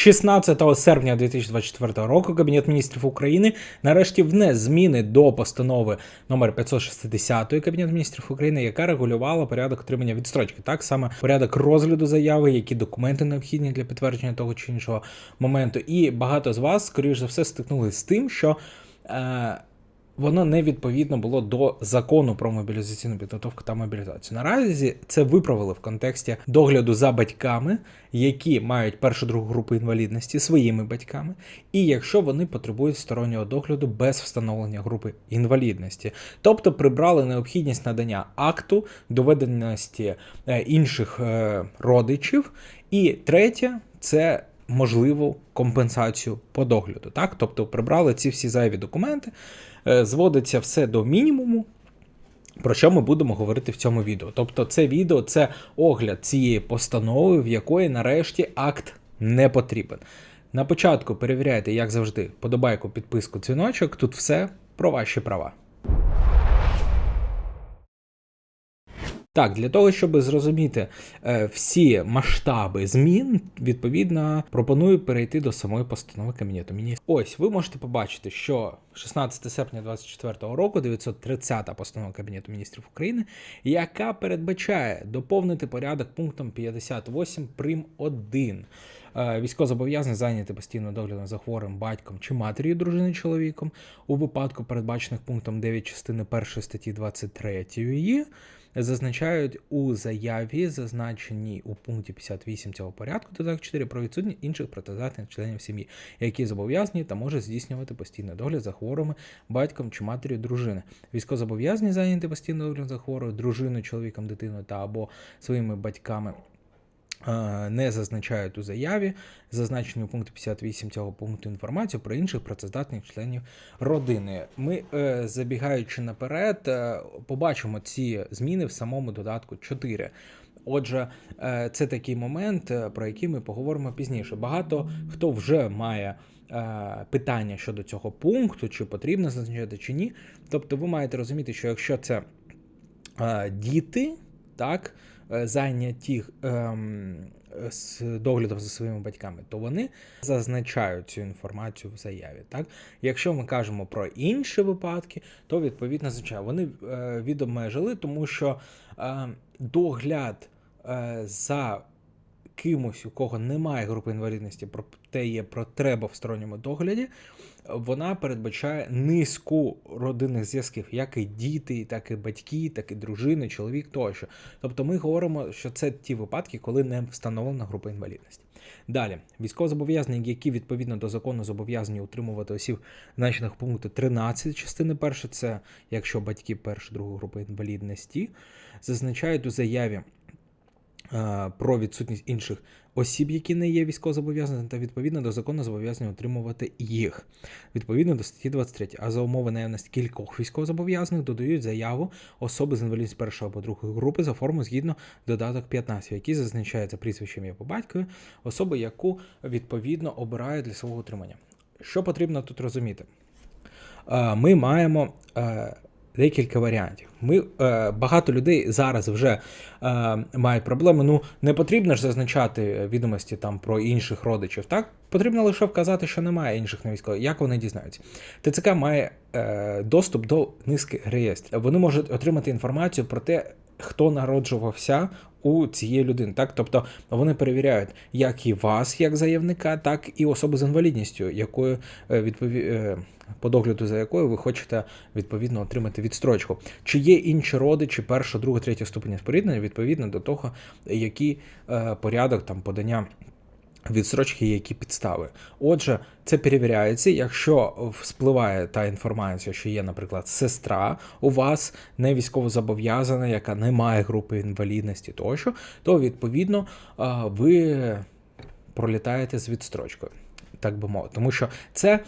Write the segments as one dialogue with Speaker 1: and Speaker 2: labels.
Speaker 1: 16 серпня 2024 року Кабінет міністрів України нарешті внес зміни до постанови номер 560 Кабінету міністрів України, яка регулювала порядок отримання відстрочки. Так саме порядок розгляду заяви, які документи необхідні для підтвердження того чи іншого моменту. І багато з вас, скоріш за все, стикнулися з тим, що. Е, Воно не відповідно було до закону про мобілізаційну підготовку та мобілізацію. Наразі це виправили в контексті догляду за батьками, які мають першу другу групу інвалідності своїми батьками, і якщо вони потребують стороннього догляду без встановлення групи інвалідності, тобто прибрали необхідність надання акту доведеності е, інших е, родичів. І третє це можливу компенсацію по догляду. Так? Тобто прибрали ці всі зайві документи, е, зводиться все до мінімуму. Про що ми будемо говорити в цьому відео? Тобто, це відео це огляд цієї постанови, в якої нарешті акт не потрібен. На початку перевіряйте, як завжди, подобайку, підписку, дзвіночок. Тут все про ваші права. Так, для того, щоб зрозуміти е, всі масштаби змін, відповідно, пропоную перейти до самої постанови Кабінету Міністрів. Ось ви можете побачити, що 16 серпня 2024 року 930 постанова Кабінету міністрів України, яка передбачає доповнити порядок пунктом 58 прим 1. Е, Військовозобов'язаний зайняти постійно доглядом за хворим батьком чи матір'ю дружини чоловіком у випадку, передбачених пунктом 9 частини 1 статті 23 її зазначають у заяві, зазначеній у пункті 58 цього порядку, додаток 4 про відсутність інших працездатних членів сім'ї, які зобов'язані та можуть здійснювати постійний догляд за хворими батьком чи матір'ю дружини. Військозобов'язані зайняти постійний догляд за хворою дружиною, чоловіком, дитиною та або своїми батьками. Е, не зазначають у заяві, зазначені у пункті 58 цього пункту інформацію про інших працездатних членів родини. Ми, е, забігаючи наперед, е, побачимо ці зміни в самому додатку 4. Отже, це такий момент, про який ми поговоримо пізніше. Багато хто вже має питання щодо цього пункту, чи потрібно зазначати, чи ні. Тобто, ви маєте розуміти, що якщо це діти, так. Е, зайняті ем, з доглядом за своїми батьками, то вони зазначають цю інформацію в заяві. Так? Якщо ми кажемо про інші випадки, то відповідно зазначає, вони е, відобмежили, тому що е, догляд е, за кимось, у кого немає групи інвалідності, проте є потреба в сторонньому догляді, вона передбачає низку родинних зв'язків, як і діти, так і батьки, так і дружини, чоловік тощо. Тобто ми говоримо, що це ті випадки, коли не встановлена група інвалідності. Далі, військовозобов'язані, які відповідно до закону зобов'язані утримувати осіб, значених пункту 13 частини першої, це якщо батьки першої другої групи інвалідності, зазначають у заяві. Е, про відсутність інших осіб, які не є військовозобов'язаними, та відповідно до закону зобов'язані отримувати їх відповідно до статті 23. А за умови наявності кількох військовозобов'язаних додають заяву особи з інвалідністю першої або другої групи за форму згідно додаток 15, в якій зазначається прізвище ім'я по батькові, особи, яку відповідно обирають для свого утримання. Що потрібно тут розуміти? Е, ми маємо е, декілька варіантів. Ми е, Багато людей зараз вже е, мають проблеми. Ну, не потрібно ж зазначати відомості там про інших родичів. Так потрібно лише вказати, що немає інших на військових. Як вони дізнаються? ТЦК має е, доступ до низки реєстрів. Вони можуть отримати інформацію про те, хто народжувався у цієї людини. Так, тобто вони перевіряють як і вас, як заявника, так і особу з інвалідністю, якою е, відпові... Е, по догляду за якою ви хочете відповідно отримати відстрочку. Чи є інші родичі першого, другого, третього ступеня споріднення відповідно до того, який е, порядок там подання. Відстрочки, які підстави. Отже, це перевіряється, якщо спливає та інформація, що є, наприклад, сестра у вас не військово зобов'язана, яка не має групи інвалідності тощо, то відповідно ви пролітаєте з відстрочкою, так би мовити. Тому що це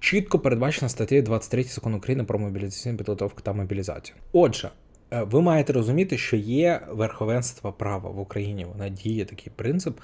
Speaker 1: чітко передбачено статтею 23 закону України про мобілізаційну підготовку та мобілізацію. Отже. Е, ви маєте розуміти, що є верховенство права в Україні. Вона діє такий принцип,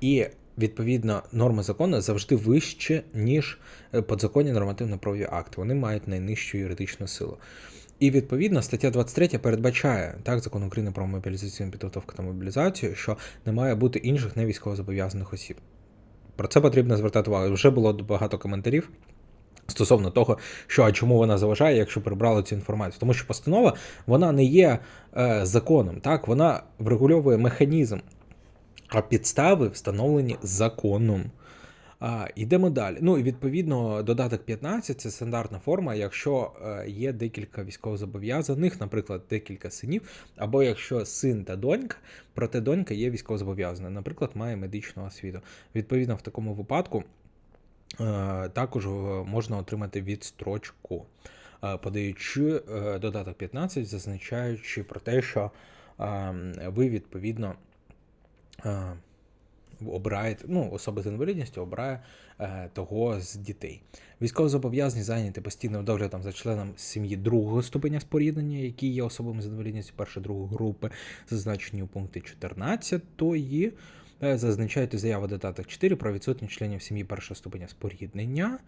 Speaker 1: і відповідно норми закону завжди вище, ніж е, подзаконні нормативно-правові акти. Вони мають найнижчу юридичну силу. І відповідно стаття 23 передбачає так закон України про мобілізаційну підготовку та мобілізацію, що не має бути інших невійськовозобов'язаних осіб. про це потрібно звертати увагу. Вже було багато коментарів. Стосовно того, що а чому вона заважає, якщо прибрали цю інформацію, тому що постанова вона не є е, законом, так вона врегульовує механізм, а підстави встановлені законом. А, Йдемо далі. Ну і відповідно додаток 15 це стандартна форма, якщо е, є декілька військовозобов'язаних, наприклад, декілька синів, або якщо син та донька, проте донька є військовозобов'язана, наприклад, має медичну освіту. Відповідно, в такому випадку е, також е, можна отримати відстрочку, подаючи додаток 15, зазначаючи про те, що е, ви відповідно. Е, обираєте, ну, особа з інвалідністю обирає е, того з дітей. Військовозобов'язані зайняті постійним доглядом за членом сім'ї другого ступеня споріднення, які є особами з інвалідністю першої другої групи, зазначені у пункті 14, тої е, зазначають заяву додаток 4 про відсутність членів сім'ї першого ступеня споріднення.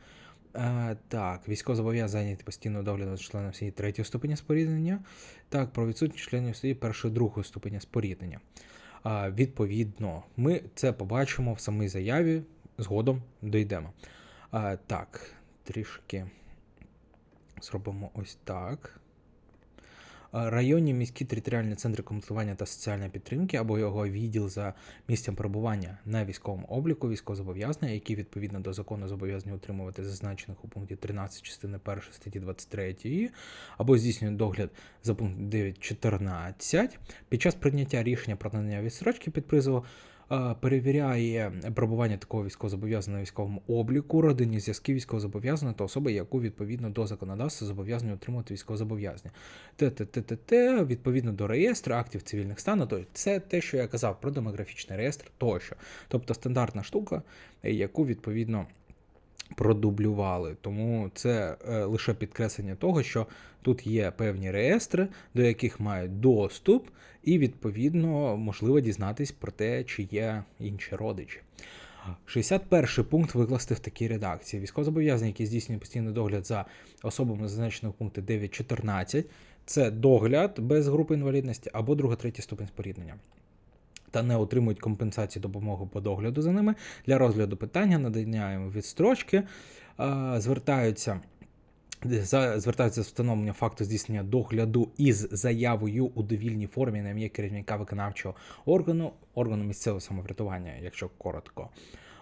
Speaker 1: Е, так, військовозобов'язані зайняті постійно доглядом за членом сім'ї третього ступеня споріднення. Так, про відсутність членів сім'ї першого другого ступеня споріднення. Відповідно, ми це побачимо в самій заяві, згодом дійдемо. Так, трішки зробимо ось так. Районні міські територіальні центри комплектування та соціальної підтримки або його відділ за місцем перебування на військовому обліку військовозобов'язаних, які відповідно до закону зобов'язані утримувати зазначених у пункті 13 частини 1 статті 23, або здійснюють догляд за пункт 9.14, під час прийняття рішення про надання відстрочки під призову перевіряє перебування такого військовозобов'язаного військовому обліку, родинні зв'язки військовозобов'язаного та особи, яку відповідно до законодавства зобов'язані отримувати військовозобов'язання. ТТТТ, відповідно до реєстру актів цивільних стану, то це те, що я казав про демографічний реєстр тощо. Тобто стандартна штука, яку відповідно продублювали. Тому це е, лише підкреслення того, що тут є певні реєстри, до яких мають доступ, і відповідно можливо дізнатись про те, чи є інші родичі. 61 пункт викласти в такій редакції. Військовозобов'язані, які здійснюють постійний догляд за особами, зазначених в пункті 9.14, це догляд без групи інвалідності або друга, третя ступень споріднення. Та не отримують компенсації допомоги по догляду за ними для розгляду питання, надання їм відстрочки, звертаються. За звертаються з встановлення факту здійснення догляду із заявою у довільній формі на ім'я керівника виконавчого органу, органу місцевого самоврядування, якщо коротко.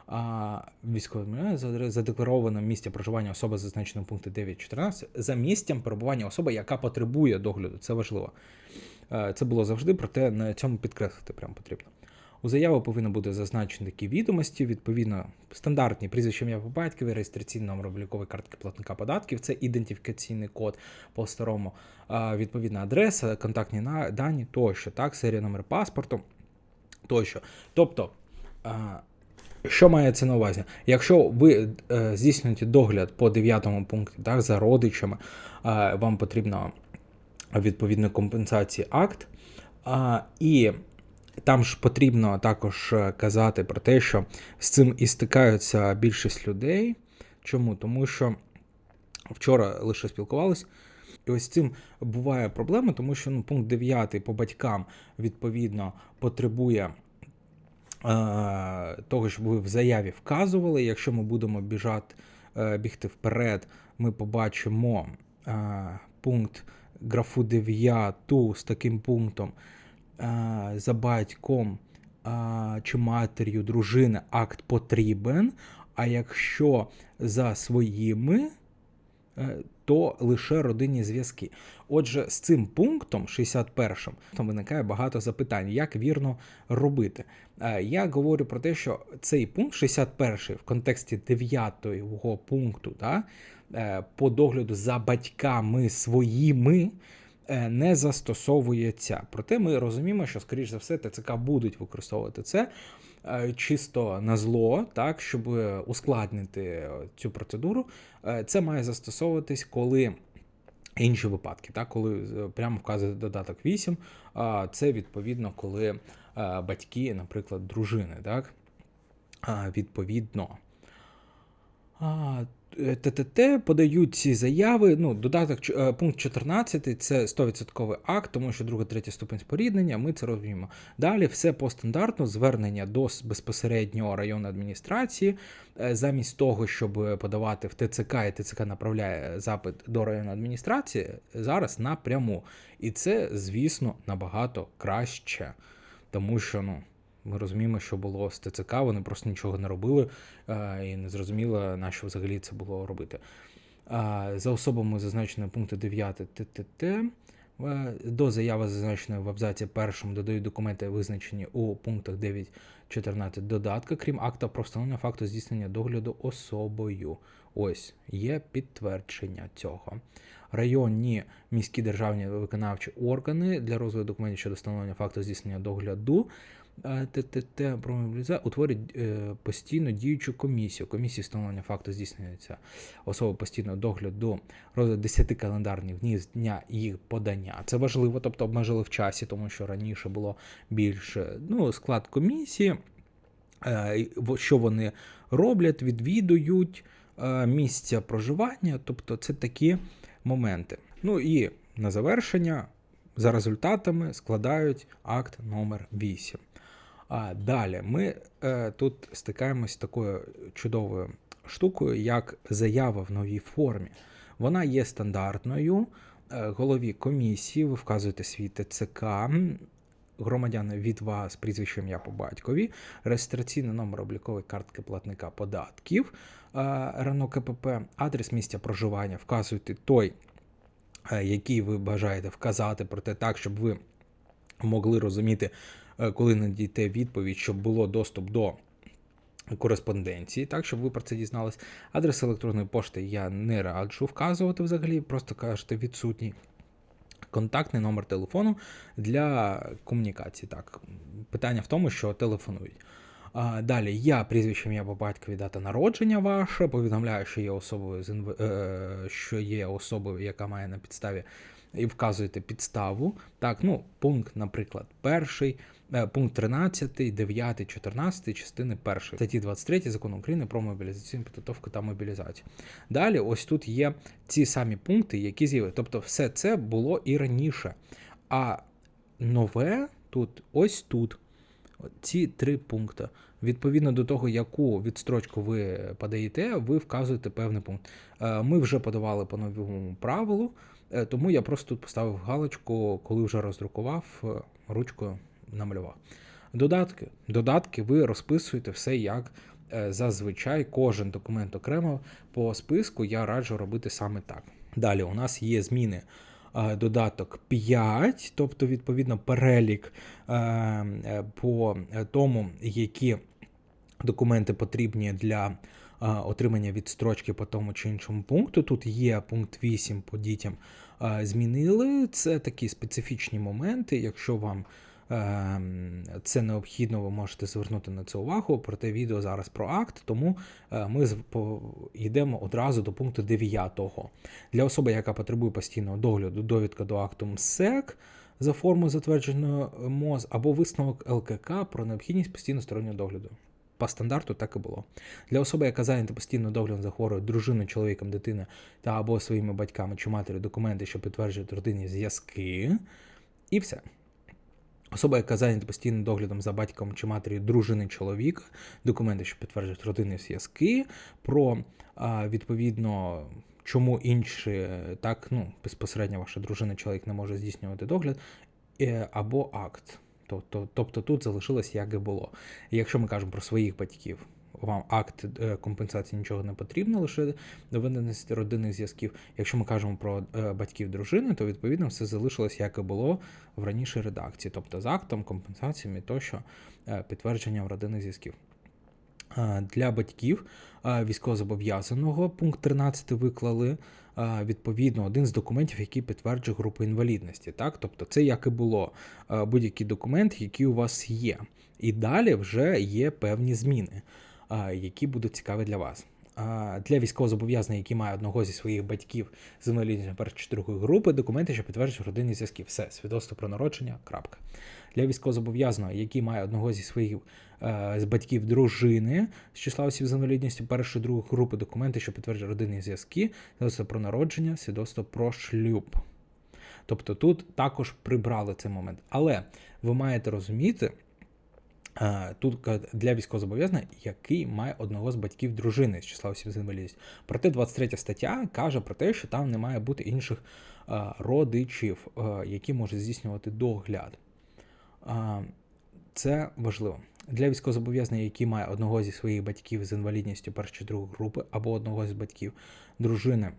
Speaker 1: А військовим задекларовано місце проживання особи, зазначено в пункті 9.14, за місцем перебування особи, яка потребує догляду. Це важливо. Е, Це було завжди, проте на цьому підкреслити прям потрібно. У заяві повинно бути зазначені такі відомості, відповідно, стандартні прізвище ім'я по батькові, реєстраційний номер облікової картки платника податків, це ідентифікаційний код по старому, відповідна адреса, контактні дані тощо, так, серія номер паспорту тощо. Тобто, а, що мається на увазі? Якщо ви е, здійснюєте догляд по 9 пункті так, за родичами, е, вам потрібно відповідно компенсації акт. А, і там ж потрібно також е, казати про те, що з цим і стикаються більшість людей. Чому? Тому що вчора лише спілкувались. І ось цим буває проблема, тому що ну, пункт 9 по батькам відповідно потребує е, того, щоб ви в заяві вказували. Якщо ми будемо біжати, е, бігти вперед, ми побачимо е, пункт графу 9 з таким пунктом е, за батьком е, чи матір'ю дружини акт потрібен. А якщо за своїми, е, то лише родинні зв'язки. Отже, з цим пунктом 61 там виникає багато запитань, як вірно робити. Я говорю про те, що цей пункт 61 в контексті 9 пункту да, по догляду за батьками своїми е, не застосовується. Проте ми розуміємо, що, скоріш за все, ТЦК будуть використовувати це е, чисто на зло, так, щоб ускладнити е, цю процедуру. Е, Це має застосовуватись, коли. Інші випадки, так, коли е, прямо вказує додаток 8, це відповідно, коли е, батьки, наприклад, дружини, так, відповідно. ТТТ подають ці заяви. Ну, додаток е, пункт 14 це 100% акт, тому що друга, третя ступень споріднення, ми це розуміємо. Далі все по стандарту, звернення до с- безпосередньо районної адміністрації. Е, Замість того, щоб подавати в ТЦК, і ТЦК направляє запит до районної адміністрації, зараз напряму. І це, звісно, набагато краще. Тому що, ну. Ми розуміємо, що було з ТЦК, вони просто нічого не робили е, і не зрозуміло, на що взагалі це було робити. За особами зазначено пункту 9 ТТТ. е, До заяви, зазначеної в абзаці першому, додають документи, визначені у пунктах 9.14 додатка, крім акта про встановлення факту здійснення догляду особою. Ось є підтвердження цього. Районні міські державні виконавчі органи для розгляду документів щодо встановлення факту здійснення догляду е, ТТТ про мобілізацію утворюють е, постійно діючу комісію. Комісії встановлення факту здійснюється особи постійного догляду розгляд 10 календарних днів з дня їх подання. Це важливо, тобто обмежили в часі, тому що раніше було більше ну, склад комісії, е, що вони роблять, відвідують е, місця проживання, тобто це такі моменти. Ну і на завершення за результатами складають акт номер 8. А далі ми е, тут стикаємось з такою чудовою штукою, як заява в новій формі. Вона є стандартною. Е, голові комісії ви вказуєте свій ТЦК, громадяни від вас, прізвище ім'я по батькові, реєстраційний номер облікової картки платника податків, е, РНО КПП, адрес місця проживання, вказуєте той, е, який ви бажаєте вказати, проте так, щоб ви могли розуміти, коли надійде відповідь, щоб було доступ до кореспонденції, так, щоб ви про це дізнались. Адрес електронної пошти я не раджу вказувати взагалі, просто кажете відсутній. Контактний номер телефону для комунікації. Так, питання в тому, що телефонують. А, далі я прізвище ім'я по батькові дата народження ваше. Повідомляю, що є особою е, що є особою, яка має на підставі, і вказуєте підставу. Так, ну, пункт, наприклад, перший, е, пункт 13, 9, 14 частини першої статті 23 закону України про мобілізаційну підготовку та мобілізацію. Далі, ось тут є ці самі пункти, які з'явилися. Тобто, все це було і раніше. А нове тут, ось тут. Ці три пункти. Відповідно до того, яку відстрочку ви подаєте, ви вказуєте певний пункт. Е, Ми вже подавали по новому правилу, е, тому я просто тут поставив галочку, коли вже роздрукував, е, ручкою намалював. Додатки. Додатки ви розписуєте все як е, зазвичай, кожен документ окремо по списку я раджу робити саме так. Далі у нас є зміни. е, Додаток 5, тобто, відповідно, перелік е, по тому, які документи потрібні для отримання відстрочки по тому чи іншому пункту. Тут є пункт 8 по дітям змінили. Це такі специфічні моменти. Якщо вам це необхідно, ви можете звернути на це увагу. Проте відео зараз про акт, тому е, ми йдемо одразу до пункту 9. Для особи, яка потребує постійного догляду, довідка до акту МСЕК за формою затвердженої МОЗ або висновок ЛКК про необхідність постійного стороннього догляду. По стандарту так і було. Для особи, яка зайнята постійно доглядом за хворою дружиною, чоловіком, дитиною та або своїми батьками чи матір'ю документи, що підтверджують родинні зв'язки, і все. Особа, яка зайнята постійним доглядом за батьком чи матір'ю дружини чоловіка, документи, що підтверджують родинні зв'язки, про відповідно, чому інші, так, ну, безпосередньо ваша дружина, чоловік не може здійснювати догляд, е, або акт. Тобто, тобто тут залишилось як і було. Якщо ми кажемо про своїх батьків, вам акт е, компенсації нічого не потрібно, лише доведеність родинних зв'язків. Якщо ми кажемо про е, батьків дружини, то відповідно все залишилось як і було в ранішій редакції, тобто з актом, компенсаціями тощо е, підтвердженням родинних зв'язків. Для батьків військовозобов'язаного пункт 13 виклали відповідно один з документів, який підтверджує групу інвалідності. Так? Тобто це як і було будь-який документ, який у вас є. І далі вже є певні зміни, які будуть цікаві для вас. для військовозобов'язаних, які мають одного зі своїх батьків з інвалідністю першої чи другої групи, документи, що підтверджують родинні зв'язки. Все, свідоцтво про народження. Крапка. Для військовозобов'язаного, який має одного зі своїх е, з батьків дружини з числа осіб з інвалідністю першої другої групи, документи, що підтверджують родинні зв'язки, свідоцтво про народження, свідоцтво про шлюб. Тобто тут також прибрали цей момент. Але ви маєте розуміти, тут для військовозобов'язаного, який має одного з батьків дружини з числа осіб з інвалідністю. Проте 23 стаття каже про те, що там не має бути інших родичів, які можуть здійснювати догляд. Це важливо. Для військовозобов'язаних, які має одного зі своїх батьків з інвалідністю першої другої групи, або одного з батьків дружини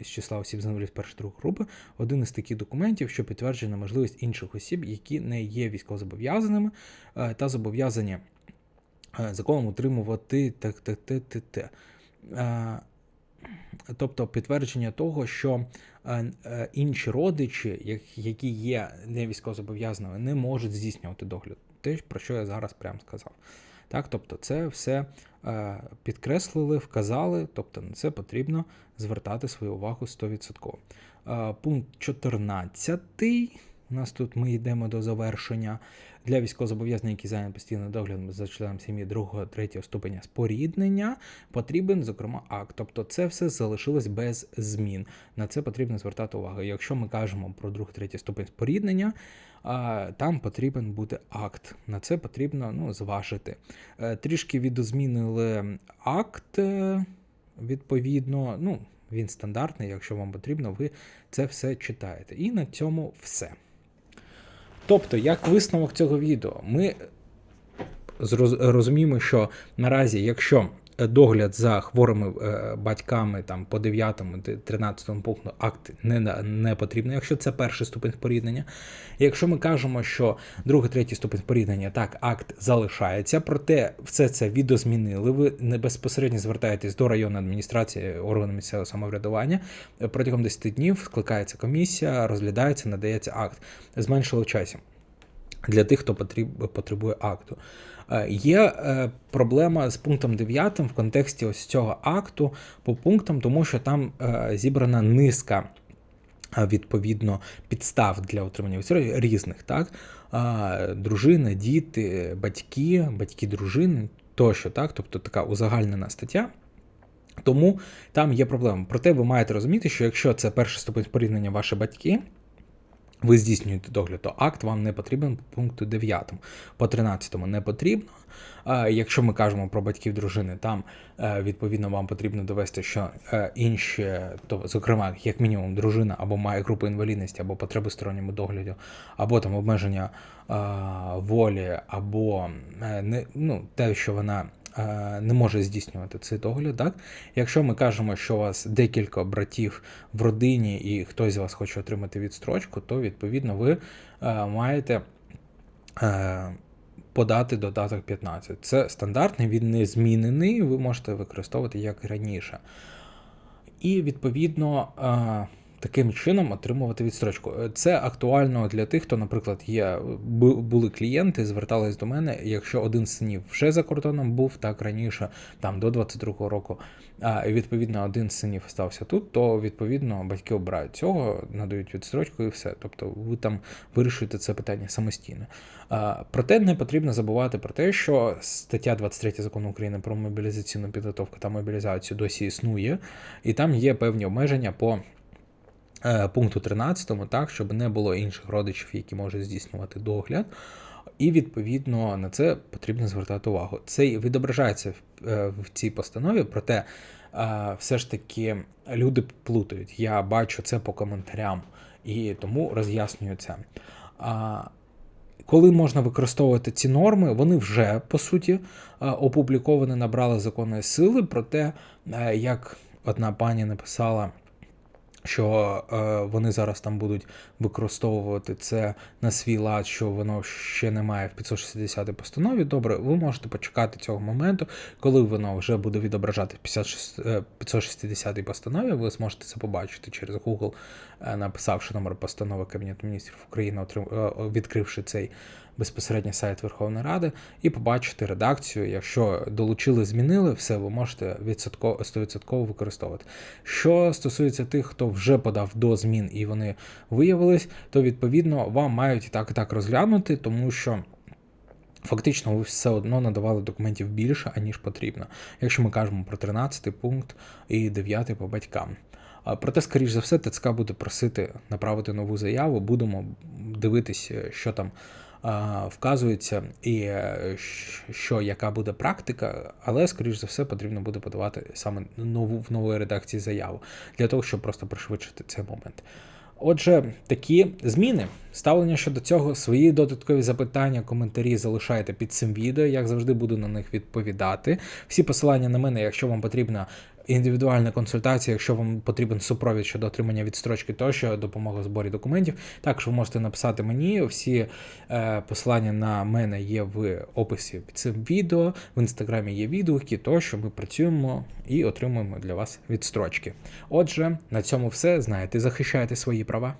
Speaker 1: з числа осіб з першої другої групи, один із таких документів, що підтверджує неможливість інших осіб, які не є військовозобов'язаними та зобов'язані законом утримувати те, те, те, те. Е, Тобто підтвердження того, що інші родичі, які є не військовозобов'язаними, не можуть здійснювати догляд. Те, про що я зараз прямо сказав. Так, тобто, це все підкреслили, вказали, тобто на це потрібно звертати свою увагу 100%. Е, пункт 14. У нас тут ми йдемо до завершення для військовозобов'язаних, які зайняті постійним доглядом за членом сім'ї другого, третього ступеня споріднення, потрібен, зокрема, акт. Тобто це все залишилось без змін. На це потрібно звертати увагу. Якщо ми кажемо про другий, третій ступень споріднення, там потрібен бути акт. На це потрібно ну, зважити. Е, Трішки відозмінили акт, е, відповідно, ну, він стандартний, якщо вам потрібно, ви це все читаєте. І на цьому все. Тобто, як висновок цього відео, ми розуміємо, що наразі, якщо догляд за хворими е, батьками там по 9 13 пункту акт не, не потрібно, якщо це перший ступень споріднення. Якщо ми кажемо, що другий, третій ступень споріднення, так, акт залишається, проте все це відозмінили. Ви не безпосередньо звертаєтесь до районної адміністрації органу місцевого самоврядування. Протягом 10 днів скликається комісія, розглядається, надається акт. Зменшили часі для тих, хто потребує акту. Е, Є е, проблема з пунктом 9 в контексті ось цього акту по пунктам, тому що там е, зібрана низка. Відповідно, підстав для отримання відстрочки різних, так? Дружина, діти, батьки, батьки дружини тощо, так? Тобто така узагальнена стаття. Тому там є проблема. Проте ви маєте розуміти, що якщо це перший ступень споріднення ваші батьки, ви здійснюєте догляд, то акт вам не потрібен по пункту 9. По 13 не потрібно. Якщо ми кажемо про батьків дружини, там е, відповідно вам потрібно довести, що е, інші, то, зокрема, як мінімум, дружина або має групу інвалідності, або потреби сторонньому догляду, або там обмеження е, волі, або е, не, ну, те, що вона е, не може здійснювати цей догляд. Так? Якщо ми кажемо, що у вас декілька братів в родині і хтось з вас хоче отримати відстрочку, то відповідно ви е, маєте е, подати додаток 15. Це стандартний, він не змінений, ви можете використовувати як раніше. І відповідно. Е, Таким чином отримувати відстрочку. Е, Це актуально для тих, хто, наприклад, є були клієнти, звертались до мене. Якщо один з синів вже за кордоном був так раніше, там до 22-го року, а відповідно один з синів стався тут, то відповідно батьки обирають цього, надають відстрочку і все. Тобто ви там вирішуєте це питання самостійно. А, Проте не потрібно забувати про те, що стаття 23 закону України про мобілізаційну підготовку та мобілізацію досі існує, і там є певні обмеження по е, пункту 13, так, щоб не було інших родичів, які можуть здійснювати догляд. І відповідно на це потрібно звертати увагу. Це і відображається в, е, цій постанові, проте е, все ж таки люди плутають. Я бачу це по коментарям і тому роз'яснюю це. Коли можна використовувати ці норми, вони вже по суті е, опубліковані, набрали законної сили. Проте, е, як одна пані написала, що е, вони зараз там будуть використовувати це на свій лад, що воно ще немає в 560 постанові. Добре, ви можете почекати цього моменту, коли воно вже буде відображати в 56, е, 560 постанові. Ви зможете це побачити через Google, е, написавши номер постанови Кабінету міністрів України, е, відкривши цей безпосередньо сайт Верховної Ради і побачити редакцію. Якщо долучили, змінили, все ви можете відсотково 100% використовувати. Що стосується тих, хто вже подав до змін і вони виявились, то відповідно вам мають і так і так розглянути, тому що. Фактично, ви все одно надавали документів більше, аніж потрібно, якщо ми кажемо про 13 пункт і 9 по батькам. Проте, скоріш за все, ТЦК буде просити направити нову заяву. Будемо дивитися, що там вказується, і е, що яка буде практика, але, скоріш за все, потрібно буде подавати саме нову в нової редакції заяву для того, щоб просто пришвидшити цей момент. Отже, такі зміни. Ставлення щодо цього, свої додаткові запитання, коментарі залишайте під цим відео. Як завжди, буду на них відповідати. Всі посилання на мене, якщо вам потрібна індивідуальна консультація, якщо вам потрібен супровід щодо отримання відстрочки тощо, допомога в зборі документів. Також ви можете написати мені. Всі е, посилання на мене є в описі під цим відео. В інстаграмі є відгуки, тощо ми працюємо і отримуємо для вас відстрочки. Отже, на цьому все. Знаєте, захищайте свої права.